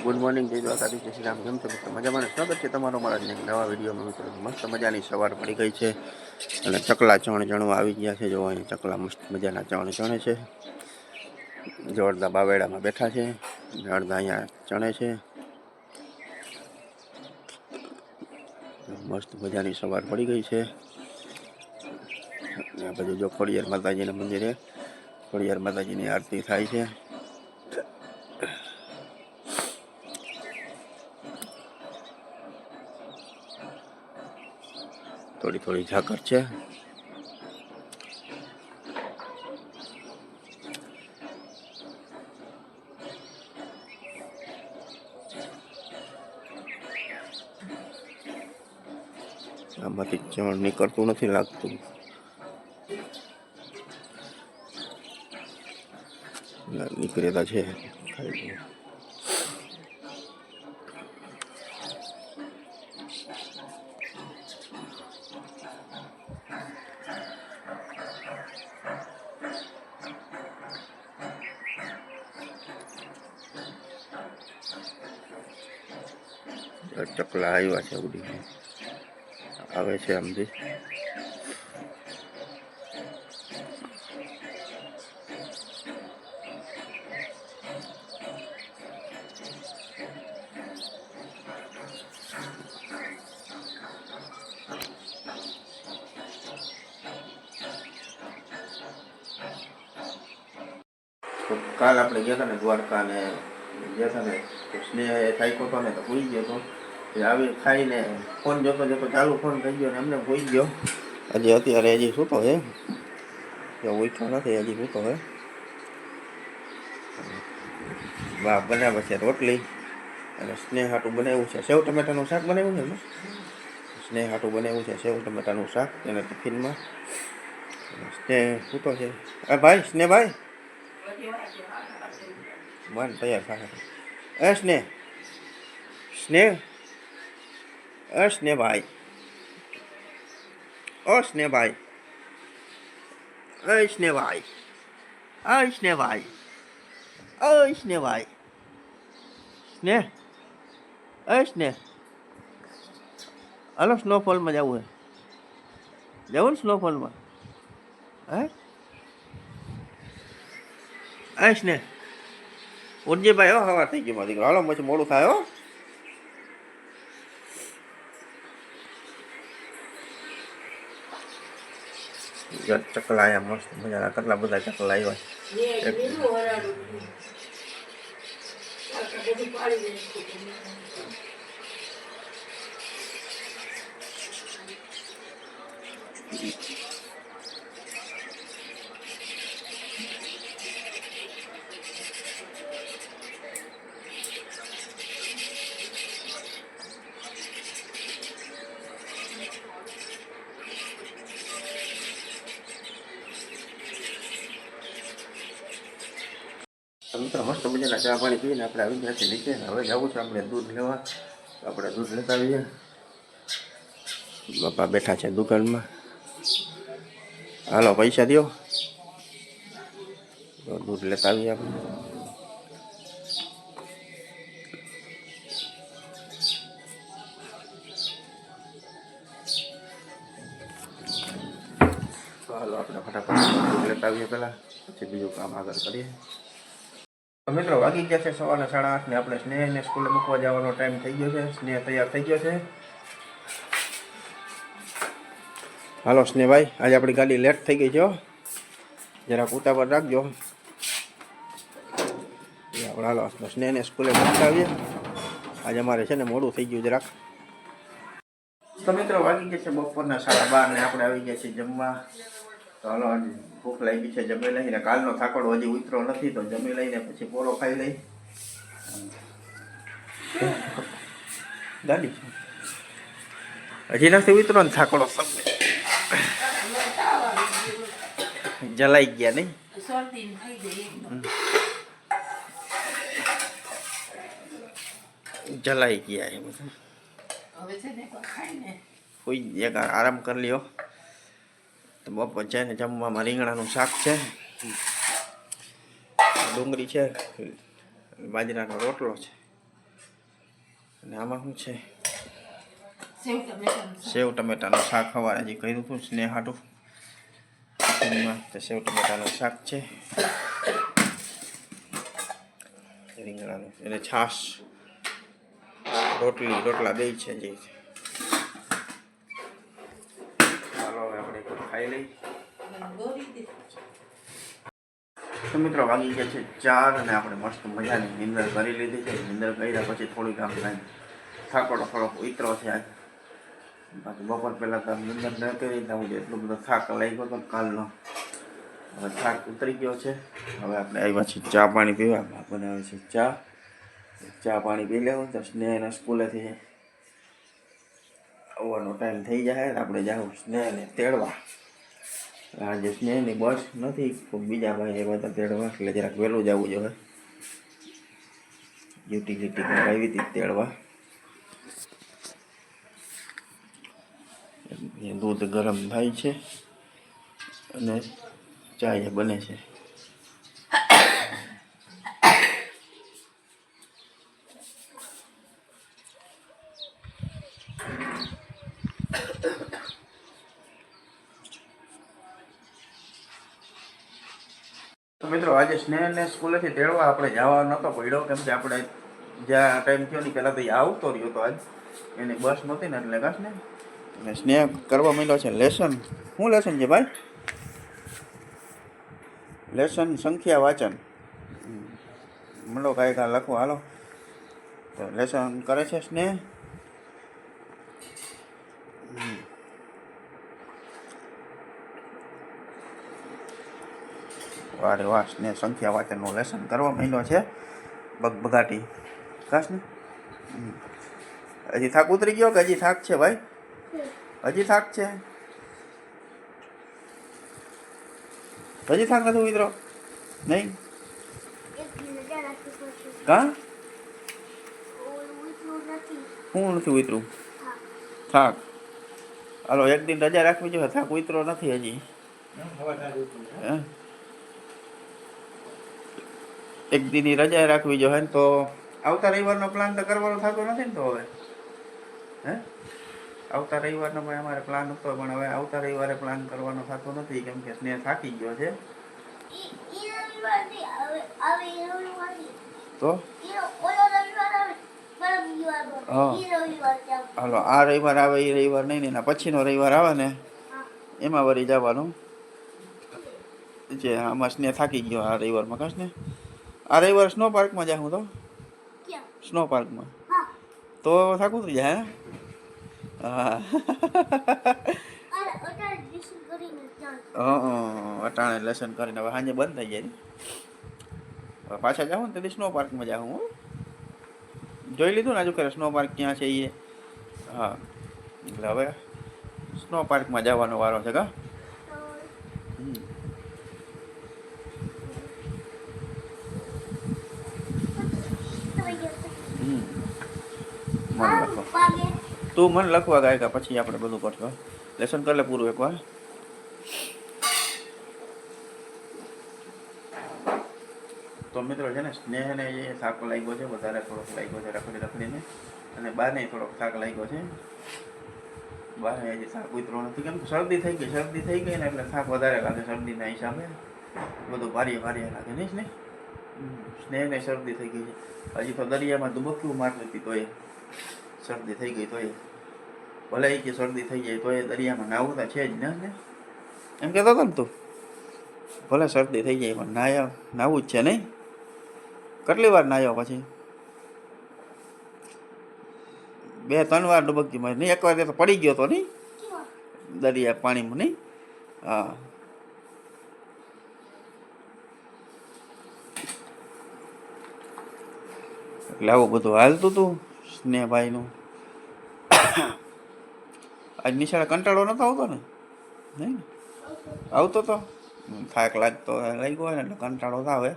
Good morning જય દ્વારકાધીશ જય શ્રી રામ. કેમ છો મિત્રો? મજામાં સ્વાગત છે તમારો મારા એક નવા વિડીયોમાં મિત્રો. મસ્ત મજાની સવાર પડી ગઈ છે અને ચકલા ચણ ચણવા આવી ગયા છે. જો અહીં ચકલા મસ્ત મજાના ચણ ચણે છે. જો બાવેડામાં બેઠા છે. અડધા અહીંયા ચણે છે. મસ્ત મજાની સવાર પડી ગઈ છે. આ બધું જો ખોડિયાર માતાજીના મંદિરે ખોડિયાર માતાજીની આરતી થાય છે. થોડી થોડી ઝાકર છે. આમાંથી ચણ નીકળતું નથી લાગતું. નીકળેલા છે. ખાલી ચકલા આવ્યા છે ઉડી આવે છે આમથી. તો કાલ આપણે ગયા હતા ને દ્વારકા ને, ગયા હતા ને, તો સ્નેહ થાક્યો હતો ને, તો ભૂઈ ગયો હતો. એ આવી ખાઈને ફોન જોતો જોતો ચાલુ ફોન થઈ ગયો ને એમને ભૂઈ ગયો. હજી અત્યારે હજી સૂતો છે. જો ઉઠ્યો નથી, હજી સૂતો છે. બા બનાવે છે રોટલી અને સ્નેહ હાટું બનાવ્યું છે. સેવ ટમેટાનું શાક બનાવ્યું છે સ્નેહ હાટું બનાવ્યું છે, સેવ ટમેટાનું શાક એના ટિફિનમાં. સ્નેહ સૂતો છે. એ ભાઈ, સ્નેહ ભાઈ. બન, તૈયાર થાય એ સ્નેહ. સ્નેહ? અસ્નેભાઈ અસ્નેભાઈ અસ્નેભાઈ ભાઈ એ સ્નેહ ભાઈ એ સ્નેહ ભાઈ એ સ્નેહ સ્નેહ એ સ્નેહ હાલો સ્નોફોલમાં જવું હે જવું ને સ્નોફોલમાં હે એ ઉર્જીભાઈ હો હવા થઈ ગયો મારી હાલો પછી મોડું થાય હો જો ચકલા આવ્યા મસ્ત મજાના કેટલા બધા ચકલા આવ્યા તો મિત્રો મસ્ત મજાના ચા પાણી પીને આપણે આવી ગયા છે નીચે. હવે જવું છે આપણે દૂધ લેવા. આપણે દૂધ લેતા આવીએ. બાપા બેઠા છે દુકાનમાં. હાલો, પૈસા દો દૂધ લેતા આવીએ આપણે. હાલો, આપણે ફટાફટ દૂધ લેતા આવીએ પહેલાં. પછી બીજું કામ આગળ કરીએ. મિત્રો વાગી ગયા છે સવારના સાડા આઠને. આપણે સ્નેહને સ્કૂલે મૂકવા જવાનો ટાઈમ થઈ ગયો છે. સ્નેહ તૈયાર થઈ ગયો છે. હાલો સ્નેહભાઈ, આજે આપણી ગાડી લેટ થઈ ગઈ છે. જરાક ઉતાવળ રાખજો. આપણે હાલો, સ્નેહને સ્કૂલે મૂકતા આવીએ આજે અમારે છે ને મોડું થઈ ગયું જરાક. તો મિત્રો વાગી ગયા છે બપોરના સાડા બાર ને આપણે આવી ગયા છીએ જમવા. તો હજી ભૂખ લાગી છે જમી લઈને કાલનો થાકડો હજી ઉતરો નથી તો જમી લઈને પછી પોરો ખાઈ લઈ. ગાડી હજી નથી ઉતરો ને થાકડો સમને જલાઈ ગયા નહીં? જલાઈ ગયા એ બધું હવે છે ને કોઈ જગ્યા આરામ કરી લ્યો. તો બપોર છે ને જમવામાં રીંગણાનું શાક છે. ડુંગળી છે બાજરાનો રોટલો છે. અને આમાં શું છે? સેવ ટમેટાનું શાક. સવારે હજી કર્યું હતું સ્નેહ હાટું તો સેવ ટમેટાનું શાક છે. રીંગણાનું. એને છાશ રોટલી રોટલા દે છે હજી ચાલો હવે આપણે કંઈક ખાઈ લઈ અને ગોળી દે. તો મિત્રો વાગી ગયા છે ચાર અને આપણે મસ્ત મજાની નિંદર કરી લીધી છે. નિંદર કર્યા પછી થોડીક આમ થાય થાકોડો થોડોક ઉતરો છે બાકી બપોર પહેલાં તો નિંદર ન કરી તો મુજબ એટલો બધો થાક લાગ્યો હતો કાલનો. હવે થાક ઉતરી ગયો છે. હવે આપણે આવ્યા છીએ ચા પાણી પીવા. બા આવે છે ચા. ચા પાણી પી લેવું તો સ્નેહના સ્કૂલેથી આવવાનો ટાઈમ થઈ જાય આપણે જાઉં સ્નેહને તેડવા. આજે સ્નેહની બસ નથી કોઈ બીજા ભાઈ એ બધા તેડવા, એટલે જરાક વહેલું જવું જોઈએ યુટિલિટી આવી હતી તેડવા. દૂધ ગરમ થાય છે અને ચા બને છે. મિત્રો, આજે સ્નેહને સ્કૂલેથી તેડવા આપણે જવા નહોતો પડ્યો. કેમ કે આપણે જ્યાં ટાઈમ થયો ને પહેલાં તો એ આવતો રહ્યો તો આજ. એની બસ નહોતી ને એટલે કાશ ને અને સ્નેહ કરવા માંડ્યો છે. લેસન શું લેસન છે ભાઈ? લેસન સંખ્યા વાંચન. મળો કાંઈ કાંઈ લખો. હાલો. તો લેસન કરે છે સ્નેહ? વારે વાસ ને સંખ્યા વાંચનનું લેસન કરવા માંડ્યો છે. બગબગાટી કાશ ને. હજી થાક ઉતરી ગયો કે હજી થાક છે ભાઈ? હજી થાક છે? હજી થાક નથી ઉતરો નહીં? કા? હું નથી ઉતરું? થાક. હાલો એક દિન રજા રાખવી જોઈએ. થાક ઉતરો નથી હજી. હે? એક દિનની રજા રાખવી જોઈએ ને તો આવતા રવિવારનો પ્લાન તો કરવાનો થતો નથી ને તો હવે? હે? આવતા રવિવારનો પણ અમારે પ્લાન હતો, પણ હવે આવતા રવિવારે પ્લાન કરવાનો થતો નથી, કેમ કે સ્નેહ થાકી ગયો છે. તો. હાલો, આ રવિવાર આવે, એ રવિવાર નહીં ને એના પછીનો રવિવાર આવે ને, એમાં વળી જવાનું. જે આમાં સ્નેહ થાકી ગયો આ રવિવારમાં કાશ ને આ વર્ષ સ્નો પાર્કમાં જાઉં તો? સ્નો પાર્કમાં તો થાક ઉતરી જાય હે? હા હં અટાણે લેસન કરીને. હવે સાંજે બંધ થઈ જાય પાછા જાઉં ને તેથી સ્નો પાર્કમાં જાઉં હું જોઈ લીધું ને હજુ કરે સ્નો પાર્ક ક્યાં છે એ હા. એટલે હવે સ્નો પાર્કમાં જવાનો વારો છે કા હમ. હમ. મને લખવા તું મને લખવા ગાયકા પછી આપણે બધું કરશું લેસન કરી પૂરું એકવાર. તો મિત્રો છે ને, સ્નેહને એ થાક લાગ્યો છે, વધારે થોડોક લાગ્યો છે રખડી રખડીને. અને બાને થોડોક થાક લાગ્યો છે. બાને હજી થાક ઉતરો નથી. કેમ શરદી થઈ ગઈ, શરદી થઈ ગઈ ને એટલે થાક વધારે લાગે શરદીના હિસાબે. બધું ભારે ભારે લાગે, નહીં સ્નેહ? સ્નેહને શરદી થઈ ગઈ છે. હજી તો દરિયામાં ધુબક્યું મારતી હતી તોય. શરદી થઈ ગઈ ભલે એ કે શરદી થઈ જાય તો એ દરિયામાં નાવું તો છે જ ને એમ કહેતો હતો ને તું. ભલે શરદી થઈ જાય પણ નાયા નાવું જ છે નહીં. કેટલી વાર નાહ્યો પછી? બે, ત્રણ વાર ડબકી મારી. નહીં એકવાર તો પડી ગયો તો નહીં? દરિયા પાણીમાં નહીં? હા. એટલે આવું બધું હાલતું હતું સ્નેહભાઈનું આજ નિશાળે કંટાળો નતો આવતો ને? નહીં ને? આવતો તો. થાક લાગતો લાગ્યો હોય ને એટલે કંટાળો આવે.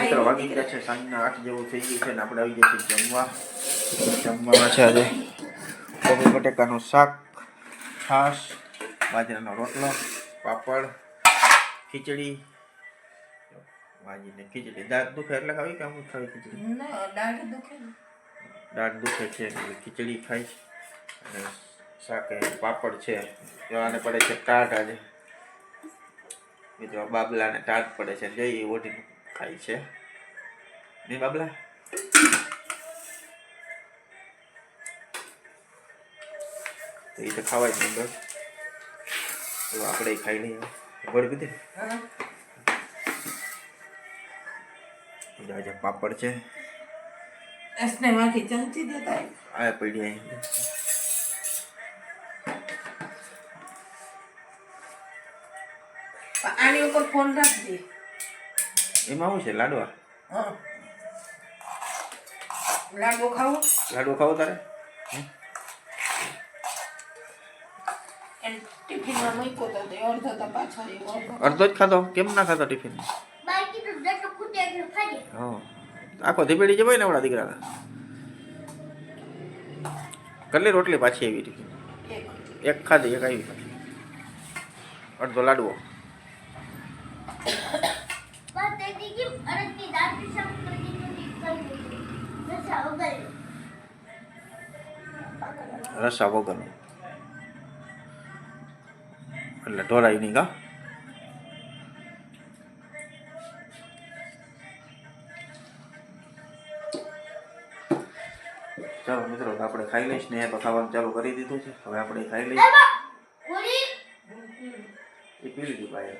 મિત્રો વાગી ગયા છે સાંજના આઠ જેવું થઈ ગયું છે ને આપણે આવી ગયા છીએ જમવા. જમવામાં છે આજે. કોબી બટેકાનું શાક છાશ બાજરાનો રોટલો પાપડ ખીચડી. ભાજીને ખીચડી. દાંત દુખે એટલે ખાવી કે અમુક ખાવી ખીચડી? દુખે. દાંત દુખે છે ખીચડી ખાઈ અને શાકે પાપડ છે. જોવાને આને પડે છે ટાટ આજે. બીજો બાબલાને ટાટ પડે છે જઈ ઓઢીને ખાય છે. નહીં બાબલા? તો એ તો ખાવાય જ નહીં બસ. તો આપણે ખાઈ લઈએ. ઉગડ હા. આજે પાપડ છે. એસને માંથી ચમચી દેતા આ પડી અહીં આની ઉપર ફોન રાખજે. એમાં શું છે લાડવા? હા. લાડવો ખાવો? લાડવો ખાવો તારે એમ ટિફિનમાં મૂક્યો તો તે અડધો તો પાછો એવો અડધો. અડધો જ ખાધો? કેમ ના ખાધો ટિફિન? બાકી તો દસ ફૂટે એટલે ખાલી હા. આખો ધીપેડી જવાય ને આપણા દીકરા કેટલી રોટલી પાછી આવી ટિફિન. એક. એક ખાધી એક આવી પાછી. અડધો લાડવો. બસ તે દીકી અડદની દાળ પી શાક કરી દીધી કરી દીધી રસા વગર. રસા વગરનું એટલે ઢોરાઈ નહીં કા ચાલો મિત્રો આપણે ખાઈ લઈશ ને ખાવાનું ચાલુ કરી દીધું છે. હવે આપણે ખાઈ લઈશ. એ પી લીધી ભાઈ.